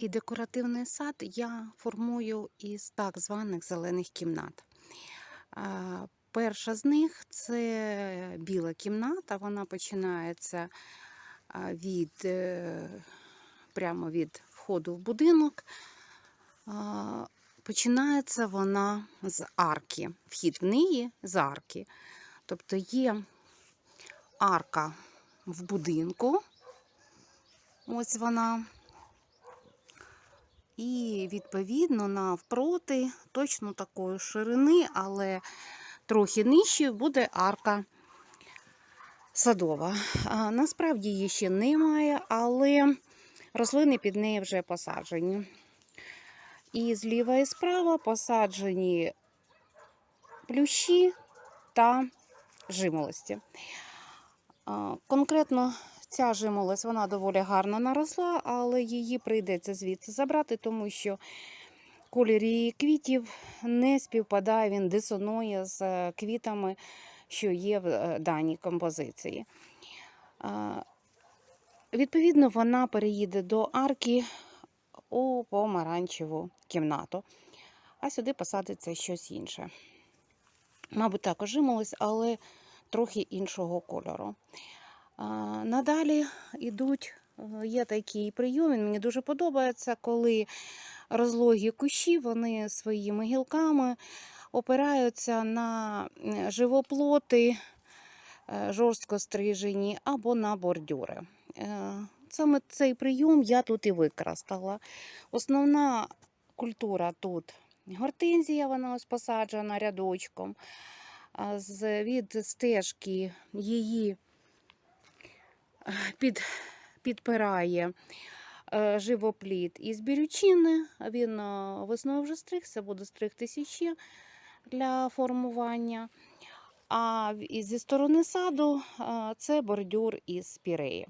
Свій декоративний сад я формую із так званих зелених кімнат. Перша з них це біла кімната. Вона починається від е, прямо від входу в будинок. Починається вона з арки. Вхід в неї з арки. Тобто є арка в будинку. Ось вона. І відповідно навпроти точно такої ширини, але трохи нижче буде арка садова. А, насправді її ще немає, але рослини під нею вже посаджені. І зліва і справа посаджені плющі та жимолості. Конкретно ця жимолость вона доволі гарно наросла, але її прийдеться звідси забрати, тому що колір її квітів не співпадає, він дисонує з е, квітами, що є в е, даній композиції. Відповідно, вона переїде до арки у помаранчеву кімнату, а сюди посадиться щось інше. Мабуть, також жимолось, але трохи іншого кольору. Надалі йдуть, е, є такий прийом, він мені дуже подобається, коли розлогі кущі вони своїми гілками опираються на живоплоти е, жорстко стрижені або на бордюри. Е, Саме цей прийом я тут і використала. Основна культура тут гортензія, вона ось посаджена рядочком. Від стежки її під, підпирає е, живопліт із бірючини. Він е, весною вже стригся, буде стригтися ще для формування. А зі сторони саду е, це бордюр із піреї.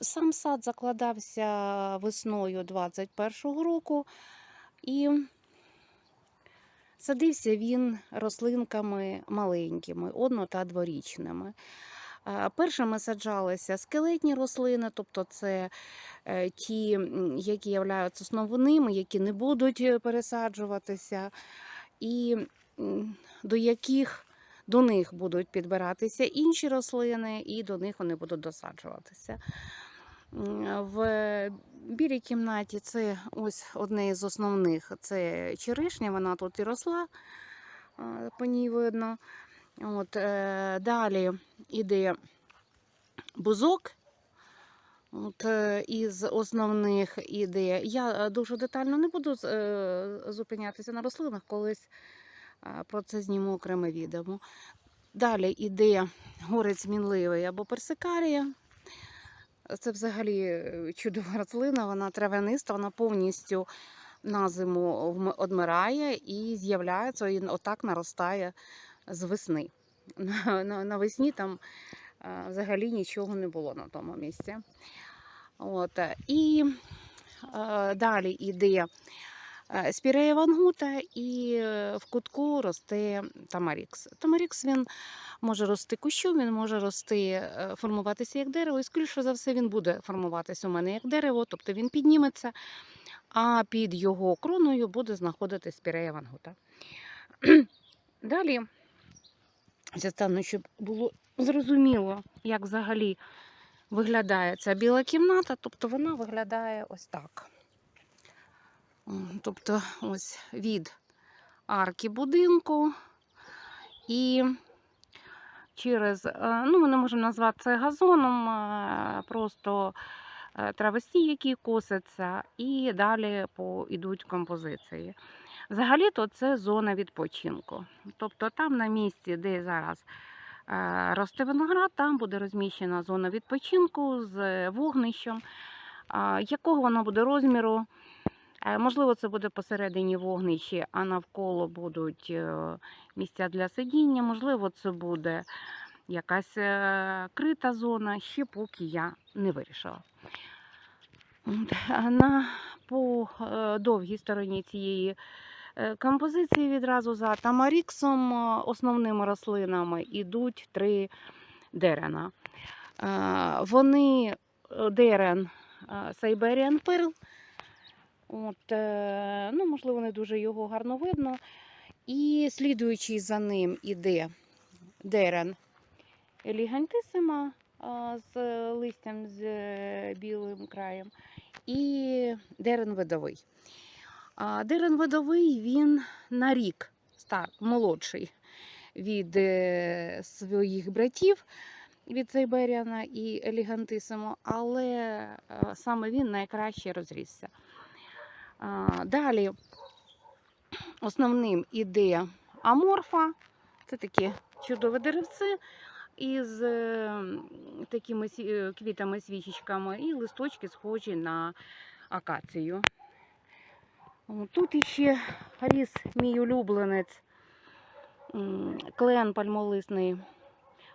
Сам сад закладався весною 21-го року, і садився він рослинками маленькими, одно- та дворічними. Першими саджалися скелетні рослини, тобто це е, ті, які являються основними, які не будуть е, пересаджуватися, і до яких до них будуть підбиратися інші рослини, і до них вони будуть досаджуватися. В білій кімнаті це ось одне із основних це черешня, вона тут і росла, по ній видно. От, е, далі іде бузок. От, е, із основних іде. Я е, дуже детально не буду е, зупинятися на рослинах, колись про це зніму окреме відео. Далі іде горець мінливий або персикарія. Це взагалі чудова рослина, вона травяниста, вона повністю на зиму одмирає і з'являється, і отак наростає з весни. На- на- Навесні там е, взагалі нічого не було на тому місці. От. е, І е, далі йде спірея вангута, і в кутку росте тамарікс. Тамарікс він може рости кущом, він може рости, формуватися як дерево, і скоріше за все він буде формуватися у мене як дерево, тобто він підніметься, а під його кроною буде знаходитись спірея вангута. Далі, стану, щоб було зрозуміло, як взагалі виглядає ця біла кімната, тобто вона виглядає ось так. Тобто, ось від арки будинку і через, е, ну, ми не можемо назвати це газоном, просто е, травості, які косяться, і далі по, ідуть композиції. Взагалі-то це зона відпочинку. Тобто там на місці, де зараз е, росте виноград, там буде розміщена зона відпочинку з вогнищем. Якого воно буде розміру? Е, Можливо, це буде посередині вогнищі, а навколо будуть е, місця для сидіння. Можливо, це буде якась крита зона, ще поки я не вирішила. На по довгій стороні цієї композиції відразу за тамаріксом, е, основними рослинами, ідуть три дерена. Е, Вони е, дерен Siberian Pearl. От, е, ну, можливо, не дуже його гарно видно. І слідуючий за ним іде дерен елегантисима а, з листям з е, білим краєм. І дерен видовий. А, Дерен видовий він на рік стар, молодший від е, своїх братів від Сайберіана і Елігантисимо, але е, саме він найкраще розрісся. Далі основним іде аморфа, це таке чудове деревце із е, такими е, квітами, свічечками, і листочки схожі на акацію. Тут іще ріс мій улюбленець клен пальмолисний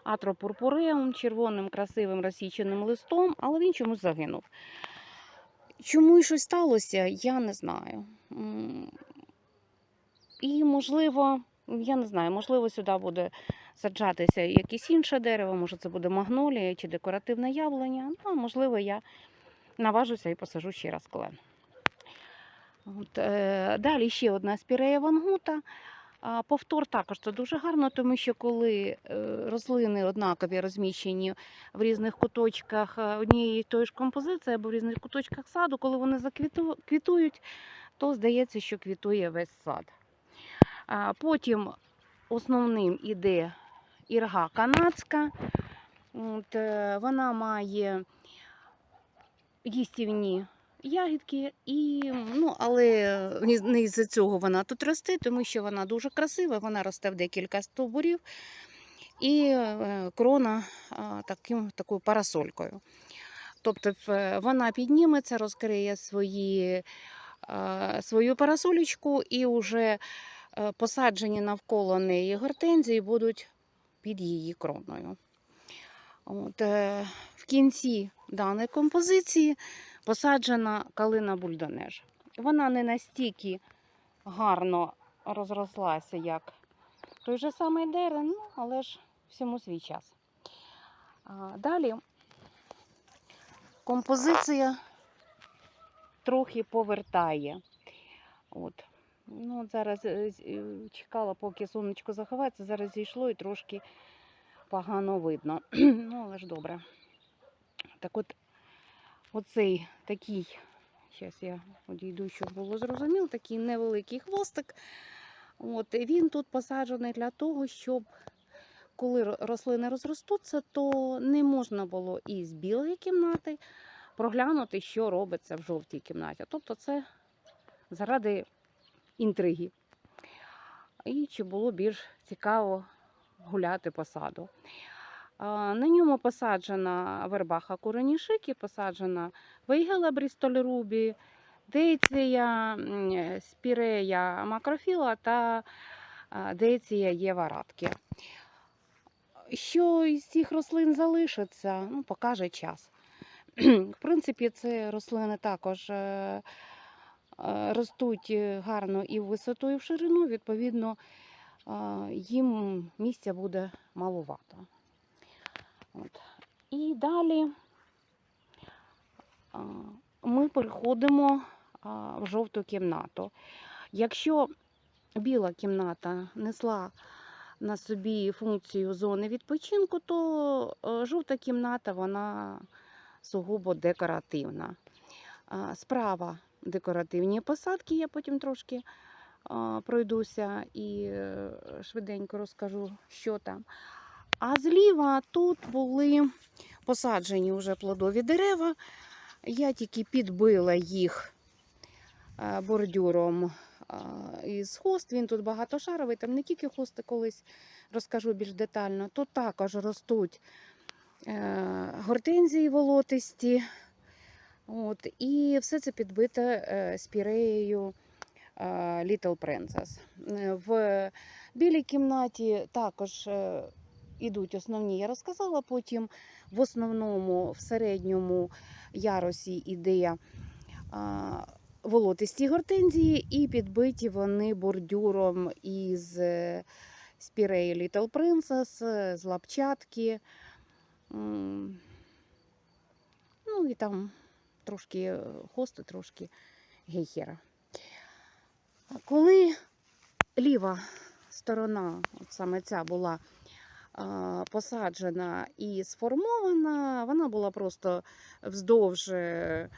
атропурпуреум, червоним красивим розсіченим листом, але він чомусь загинув. Чому і щось сталося, я не знаю. І, можливо, я не знаю, можливо, сюди буде саджатися якесь інше дерево, може це буде магнолія чи декоративне яблуня. Ну, а можливо, я наважуся і посажу ще раз клен. От, е, далі ще одна спірея вангута. А, Повтор також це дуже гарно, тому що коли е, рослини однакові розміщені в різних куточках е, однієї тої ж композиції або в різних куточках саду, коли вони заквітують, то здається, що квітує весь сад. А, Потім основним іде ірга канадська. От, е, вона має їстівні ягідки, і, ну, але не із-за цього вона тут росте, тому що вона дуже красива, вона росте в декілька стовбурів, і е, крона таким, такою парасолькою. Тобто вона підніметься, розкриє свої, свою парасолечку, і вже е, посаджені навколо неї гортензії будуть під її кроною. От, е, в кінці даної композиції посаджена калина бульдонеж. Вона не настільки гарно розрослася, як той же самий дерен, ну, але ж всьому свій час. Далі композиція трохи повертає. От. Ну, от зараз е, е, чекала, поки сонечко заховається, зараз зійшло і трошки погано видно. ну, але ж добре. Так от, оцей такий, зараз я одійду, щоб було зрозуміло, такий невеликий хвостик. От, він тут посаджений для того, щоб коли рослини розростуться, то не можна було із білої кімнати проглянути, що робиться в жовтій кімнаті. Тобто це заради інтриги. І чи було більш цікаво гуляти по саду. На ньому посаджена вербаха куронішики, посаджена вейгела брістоль-рубі, дейція, спірея макрофіла та дейція єва радкі. Що із цих рослин залишиться, ну, покаже час. В принципі, це рослини також е, е, ростуть е, гарно і в висоту, і в ширину, відповідно, їм місця буде маловато. От. І далі ми переходимо в жовту кімнату. Якщо біла кімната несла на собі функцію зони відпочинку, то е, жовта кімната вона сугубо декоративна. Справа декоративні посадки, я потім трошки пройдуся і е, швиденько розкажу, що там. А зліва тут були посаджені вже плодові дерева. Я тільки підбила їх е, бордюром е, із хост. Він тут багатошаровий, там не тільки хости колись розкажу більш детально. Тут також ростуть е, гортензії волотисті. От, і все це підбите спіреєю Little Princess. В білій кімнаті також ідуть основні, я розказала. Потім в основному, в середньому ярусі іде волотисті гортензії, і підбиті вони бордюром із спіреї Little Princess, з лапчатки. Ну і там трошки е, хосту, трошки гейхера. Коли ліва сторона, от саме ця була посаджена і сформована, вона була просто вздовж е,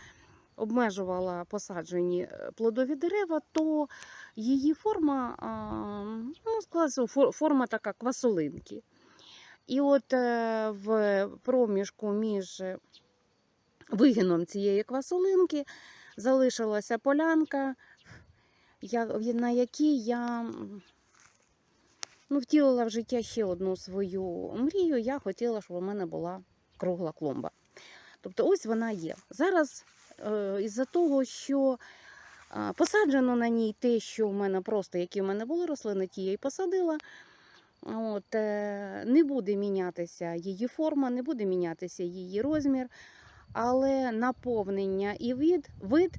обмежувала посаджені е, плодові дерева, то її форма, ну, склалася форма така квасолинки. І от е, в проміжку між вигином цієї квасолинки залишилася полянка, на якій я ну, втілила в життя ще одну свою мрію. Я хотіла, щоб у мене була кругла клумба. Тобто ось вона є. Зараз е, із-за того, що посаджено на ній те, що в мене просто, які в мене були рослини, ті я й посадила. От, е, не буде мінятися її форма, не буде мінятися її розмір, але наповнення і вид, вид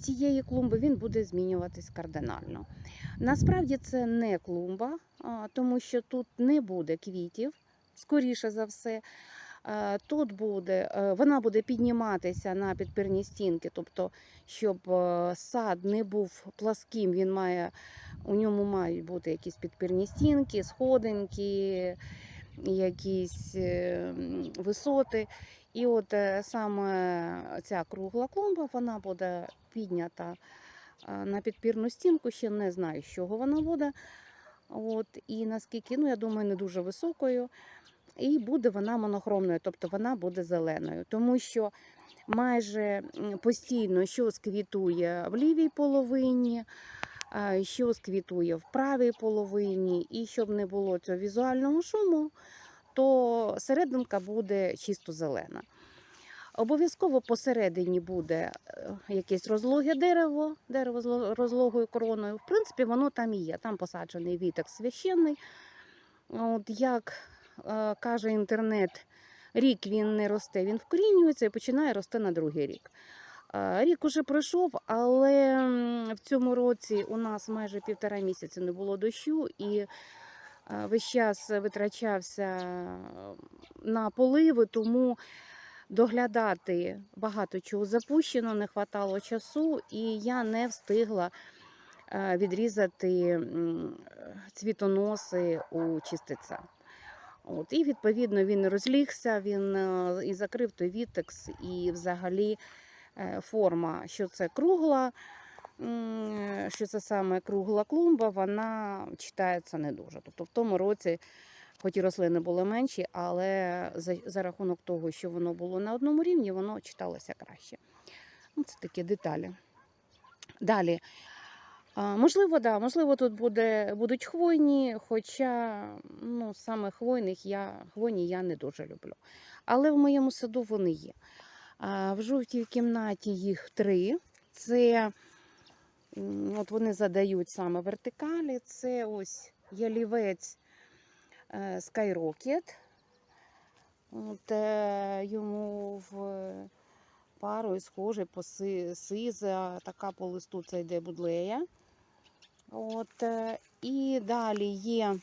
цієї клумби він буде змінюватись кардинально. Насправді це не клумба, тому що тут не буде квітів, скоріше за все. Тут буде, е, вона буде підніматися на підпірні стінки, тобто, щоб е, сад не був пласким, він має, у ньому мають бути якісь підпірні стінки, сходинки, якісь е, висоти. І от саме ця кругла клумба вона буде піднята на підпірну стінку. Ще не знаю, з чого вона буде. От, і наскільки, ну я думаю, не дуже високою. І буде вона монохромною, тобто вона буде зеленою, тому що майже постійно щось квітує в лівій половині, а, щось квітує в правій половині, і щоб не було цього візуального шуму, то серединка буде чисто зелена. Обов'язково посередині буде е, якесь розлоге дерево, дерево з розлогою короною. В принципі, воно там і є. Там посаджений віток священний. От як е, каже інтернет, рік він не росте, він вкорінюється і починає рости на другий рік. Е, Рік уже пройшов, але в цьому році у нас майже півтора місяця не було дощу, і е, весь час витрачався на поливи, тому доглядати багато чого запущено, не вистачало часу, і я не встигла е, відрізати цвітоноси у чистиця. От, і відповідно він розлігся, він е, і закрив той вітекс, і взагалі е, форма, що це кругла, що це саме кругла клумба, вона читається не дуже. Тобто в тому році, хоч і рослини були менші, але за, за рахунок того, що воно було на одному рівні, воно читалося краще. Ну, це такі деталі. Далі. А, можливо, да, можливо, тут буде, будуть хвойні, хоча ну, саме хвойних я, хвойні я не дуже люблю. Але в моєму саду вони є. А, в жовтій кімнаті їх три. Це от вони задають саме вертикалі. Це ось ялівець Skyrocket. От, е, йому в пару і схожий по си- сиза, така по листу це йде будлея. От, е, і далі є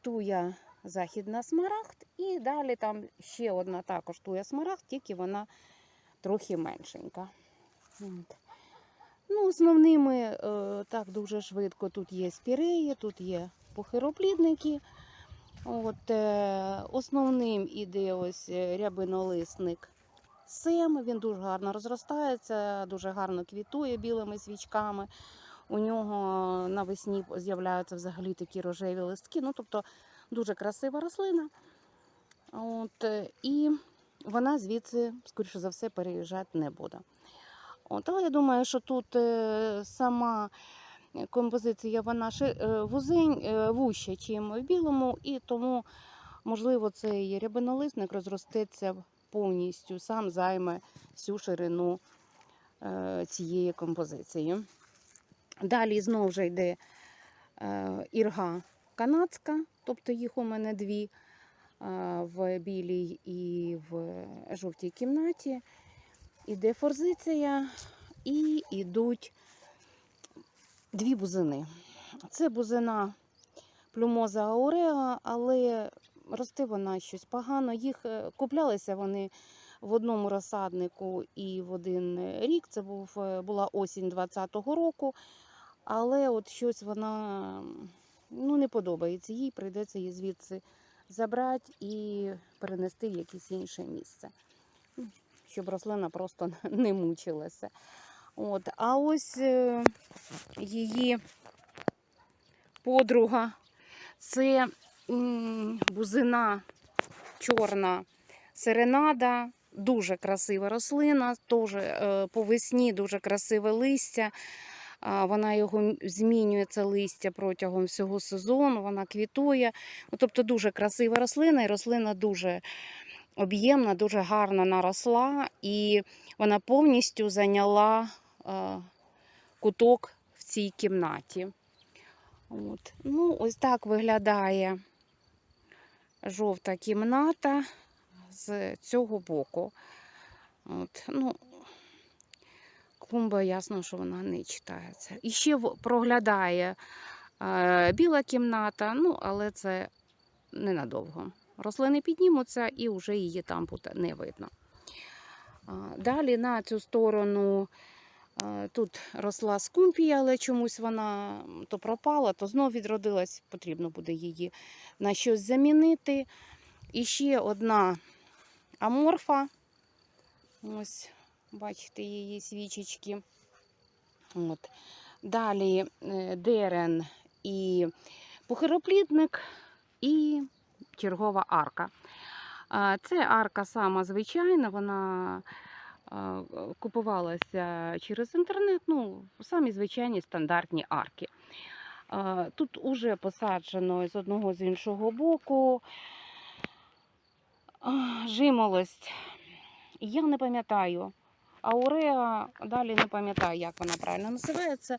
туя західна смарагд, і далі там ще одна також туя смарагд, тільки вона трохи меншенька. От. Ну, основними е, так дуже швидко тут є спіреї, тут є похироплідники. От, е, основним іде ось е, рябинолисник сем. Він дуже гарно розростається, дуже гарно квітує білими свічками. У нього навесні з'являються взагалі такі рожеві листки. Ну, тобто дуже красива рослина. От, і вона звідси, скоріше за все, переїжджати не буде. От, але я думаю, що тут е, сама композиція вона е, вузень, е, вуща, чим в білому, і тому, можливо, цей рябинолисник розростеться повністю, сам займе всю ширину е, цієї композиції. Далі знову вже йде е, ірга канадська, тобто їх у мене дві е, в білій і в жовтій кімнаті. Іде форзиція і йдуть дві бузини. Це бузина плюмоза ауреа, але росте вона щось погано. Їх е, куплялися вони в одному розсаднику і в один рік. Це був, е, була осінь 20-го року. Але от щось вона ну, не подобається. Їй прийдеться її звідси забрати і перенести в якесь інше місце, щоб рослина просто не мучилася. От. А ось е, її подруга це бузина чорна серенада, дуже красива рослина, теж е, по весні дуже красиве листя. Вона його змінює це листя протягом всього сезону, вона квітує. Ну, тобто дуже красива рослина, і рослина дуже об'ємна, дуже гарно наросла, і вона повністю зайняла е, куток в цій кімнаті. От. Ну, ось так виглядає жовта кімната з цього боку. От. Ну, клумба ясно, що вона не читається. І ще проглядає е, біла кімната, ну, але це ненадовго. Рослини піднімуться і вже її там не видно. Далі на цю сторону тут росла скумпія, але чомусь вона то пропала, то знов відродилась. Потрібно буде її на щось замінити. І ще одна аморфа. Ось, бачите, її свічечки. От. Далі е, дерен і похироплідник, і чергова арка. Це арка сама звичайна, вона купувалася через інтернет, ну, самі звичайні стандартні арки. Тут уже посаджено з одного з іншого боку жимолость. Я не пам'ятаю. Ауреа, далі не пам'ятаю, як вона правильно називається.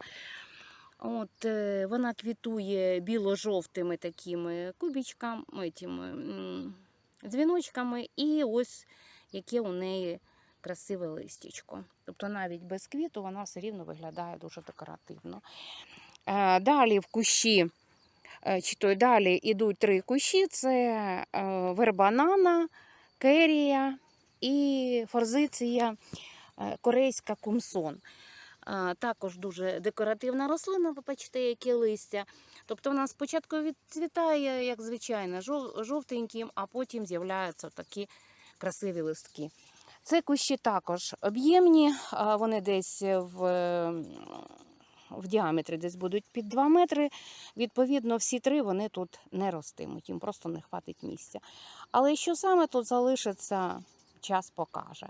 От, е, вона квітує біло-жовтими такими кубічками, этими, м, дзвіночками, і ось яке у неї красиве листячко. Тобто навіть без квіту вона все рівно виглядає дуже декоративно. Е, Далі в кущі, е, чи то й далі йдуть три кущі: це вербанана, керія і форзиція корейська кумсон. Також дуже декоративна рослина, ви бачите, яке листя. Тобто вона спочатку відцвітає, як звичайно, жовтеньким, а потім з'являються такі красиві листки. Це кущі також об'ємні, вони десь в, в діаметрі десь будуть під 2 метри. Відповідно, всі три вони тут не ростимуть, їм просто не хватить місця. Але що саме тут залишиться, час покаже.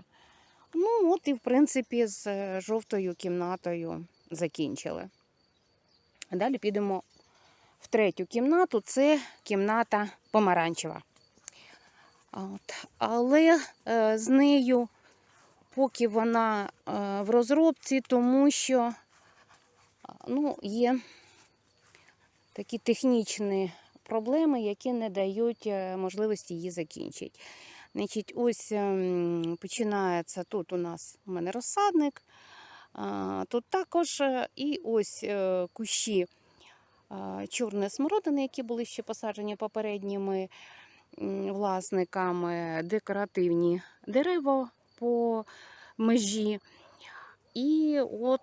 Ну, от і в принципі з е, жовтою кімнатою закінчили. Далі підемо в третю кімнату. Це кімната помаранчева. От. Але е, з нею, поки вона е, в розробці, тому що ну, є такі технічні проблеми, які не дають е, можливості її закінчити. Значить, ось ем, починається тут у нас у мене розсадник, тут також е, і ось е, кущі чорної смородини, які були ще посаджені попередніми власниками, декоративні дерева по межі. І от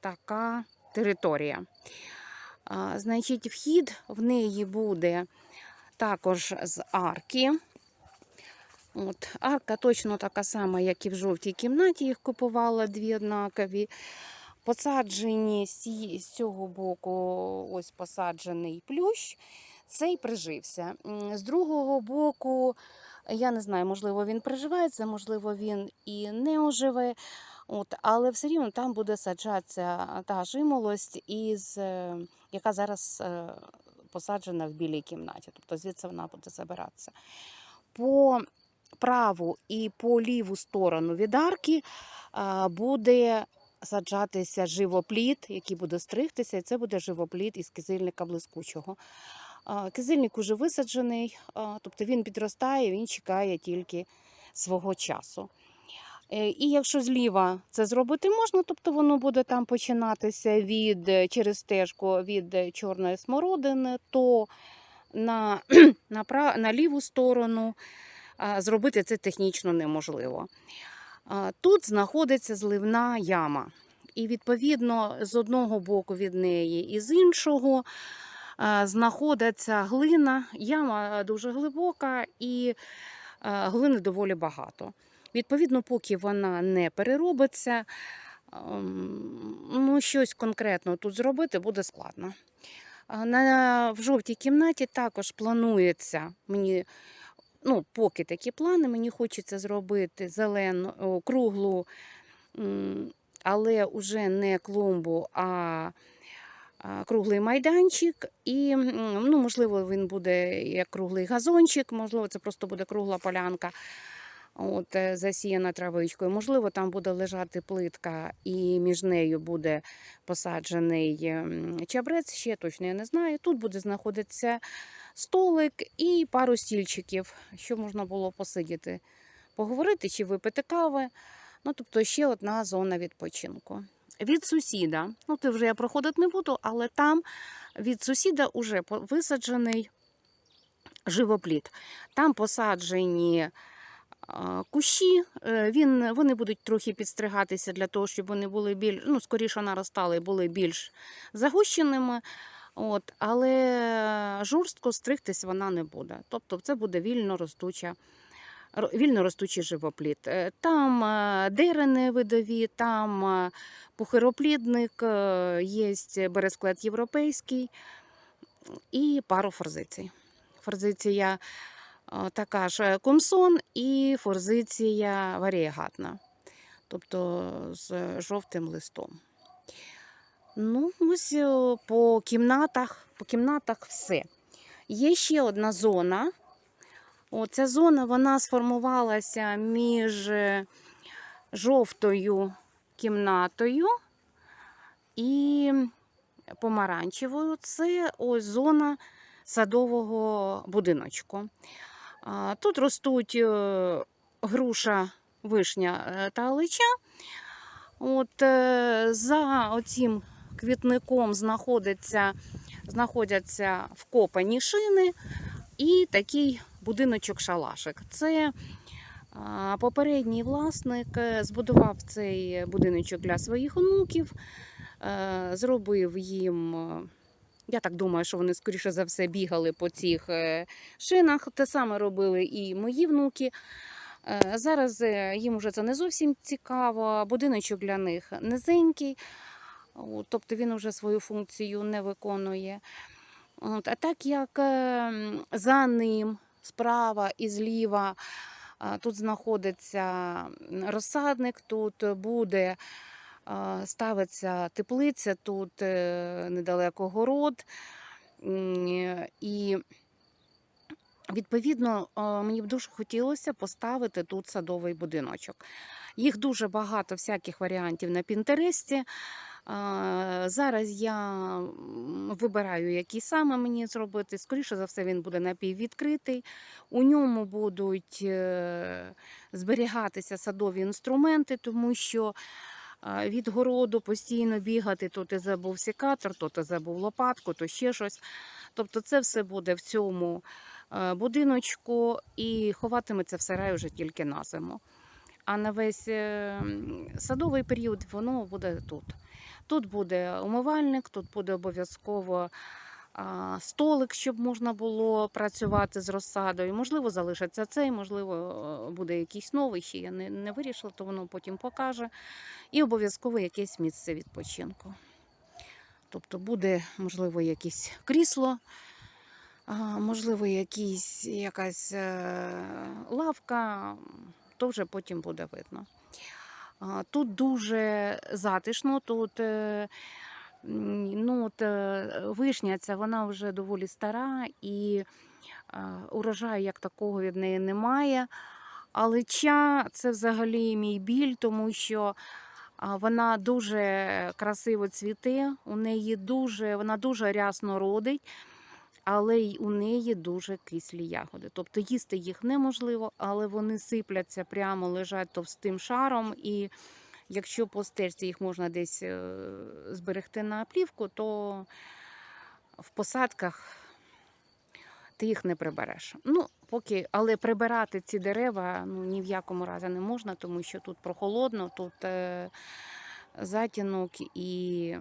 така територія. Значить, вхід в неї буде також з арки. От, арка точно така сама, як і в жовтій кімнаті. Їх купувала дві однакові. Посаджені з, цього боку, ось посаджений плющ. Цей прижився. З другого боку, я не знаю, можливо, він приживається, можливо, він і не оживе. От, але все рівно там буде саджатися та жимолость, із, е, яка зараз е, посаджена в білій кімнаті. Тобто звідси вона буде забиратися. По праву і по ліву сторону від арки буде саджатися живоплід, який буде стригтися, і це буде живоплід із кизильника блискучого. Кизильник уже висаджений, тобто він підростає, він чекає тільки свого часу. Е, І якщо зліва це зробити можна, тобто воно буде там починатися від е, через стежку від е, чорної смородини, то на, на, на ліву сторону зробити це технічно неможливо. Тут знаходиться зливна яма. І відповідно з одного боку від неї і з іншого знаходиться глина. Яма дуже глибока і глини доволі багато. Відповідно, поки вона не переробиться, ем, ну, щось конкретно тут зробити буде складно. На, в жовтій кімнаті також планується мені, ну, поки такі плани, мені хочеться зробити зелену, круглу, але вже не клумбу, а, круглий майданчик. І, ну, можливо, він буде як круглий газончик, можливо, це просто буде кругла полянка. От, е, засіяна травичкою. Можливо, там буде лежати плитка, і між нею буде посаджений чабрець, ще точно я не знаю. Тут буде знаходитися столик і пару стільчиків, щоб можна було посидіти, поговорити чи випити кави. Ну, тобто ще одна зона відпочинку. Від сусіда, ну ти вже я проходити не буду, але там від сусіда вже висаджений живопліт. Там посаджені кущі, е, він, вони будуть трохи підстригатися для того, щоб вони були більш, ну, скоріше наростали були більш загущеними. От, але жорстко стригтись вона не буде. Тобто це буде вільно ростуча. ро- Вільно ростучий живопліт. Е, Там е, дерени видові, там е, пухироплідник, є бересклет європейський і пару форзицій. Форзиція така ж комсон і форзиція варієгатна, тобто з жовтим листом. Ну, ось по кімнатах, по кімнатах все. Є ще одна зона. О, ця зона вона сформувалася між е, жовтою кімнатою і помаранчевою. Це ось зона садового будиночку. Тут ростуть е, груша, вишня е, та алича. От за оцим квітником знаходиться, знаходяться вкопані шини і такий будиночок-шалашик. Це попередній власник е, збудував цей будиночок для своїх онуків, е, зробив їм. е, Я так думаю, що вони, скоріше за все, бігали по цих шинах. Те саме робили і мої внуки. Зараз їм вже це не зовсім цікаво. Будиночок для них низенький, тобто він вже свою функцію не виконує. От, а так як е, за ним справа і зліва тут знаходиться розсадник, тут буде а, ставиться теплиця, тут е, недалеко город. Е, І Відповідно, е, мені б дуже хотілося поставити тут садовий будиночок. Їх дуже багато всяких варіантів на Пінтересті. Зараз я вибираю, який саме мені зробити. Скоріше за все, він буде напіввідкритий. У ньому будуть е, зберігатися садові інструменти, тому що від городу постійно бігати, то ти забув сікатор, то ти забув лопатку, то ще щось. Тобто, це все буде в цьому е, будиночку і ховатиметься в сараї вже тільки на зиму. А на весь е, садовий період воно буде тут. Тут буде умивальник, тут буде обов'язково столик, щоб можна було працювати з розсадою. Можливо, залишиться цей, можливо, е, буде якийсь новий, ще я не, не вирішила, то воно потім покаже. І обов'язково якесь місце відпочинку. Тобто буде, можливо, якесь крісло, можливо, якісь, якась е, лавка, то вже потім буде видно. Тут дуже затишно, тут е, ну, от, е, вишня ця, вона вже доволі стара і урожаю як такого від неї немає. Але ча це взагалі мій біль, тому що вона дуже красиво цвіте, у неї дуже, вона дуже рясно родить, але й у неї дуже кислі ягоди. Тобто їсти їх неможливо, але вони сипляться прямо, лежать товстим шаром. І якщо по стежці їх можна десь е, зберегти на плівку, то в посадках ти їх не прибереш. Ну, поки, але прибирати ці дерева ну, ні в якому разі не можна, тому що тут прохолодно, тут е, затінок і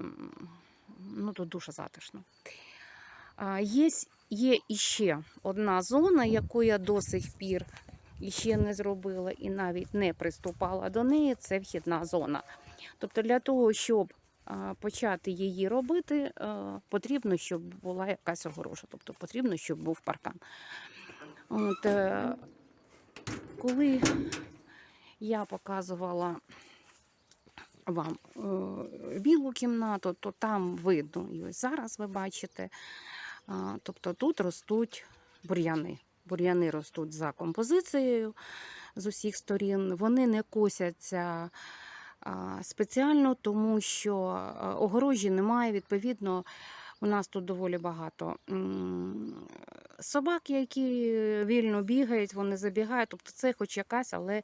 ну, тут дуже затишно. Є, є іще одна зона, яку я до сих пір іще не зробила і навіть не приступала до неї, це вхідна зона. Тобто для того, щоб почати її робити, потрібно, щоб була якась огорожа, тобто потрібно, щоб був паркан. От, е, коли я показувала вам е, білу кімнату, то там видно, і ось зараз ви бачите, тобто тут ростуть бур'яни. Бур'яни ростуть за композицією з усіх сторін. Вони не косяться спеціально, тому що огорожі немає. Відповідно, у нас тут доволі багато собак, які вільно бігають, вони забігають. Тобто це хоч якась, але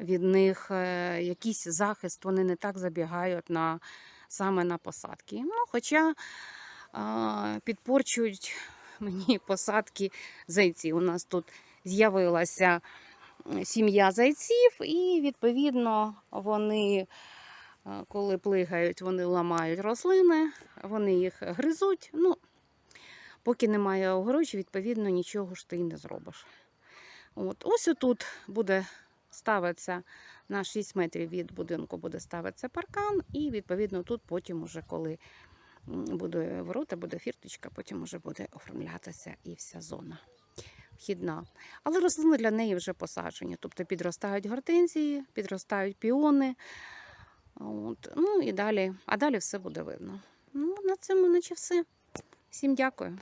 від них е, якийсь захист, вони не так забігають на, саме на посадки. Ну, хоча підпорчують мені посадки зайці. У нас тут з'явилася сім'я зайців, і відповідно вони, коли плигають, вони ламають рослини, вони їх гризуть. Ну, поки немає огорожі, відповідно, нічого ж ти не зробиш. От, ось отут буде ставиться на 6 метрів від будинку буде ставитися паркан, і відповідно тут потім, уже коли буде ворота, буде фірточка, потім вже буде оформлятися і вся зона вхідна. Але рослини для неї вже посаджені, тобто підростають гортензії, підростають піони. От, ну і далі, а далі все буде видно. Ну, на цьому наче все. Всім дякую.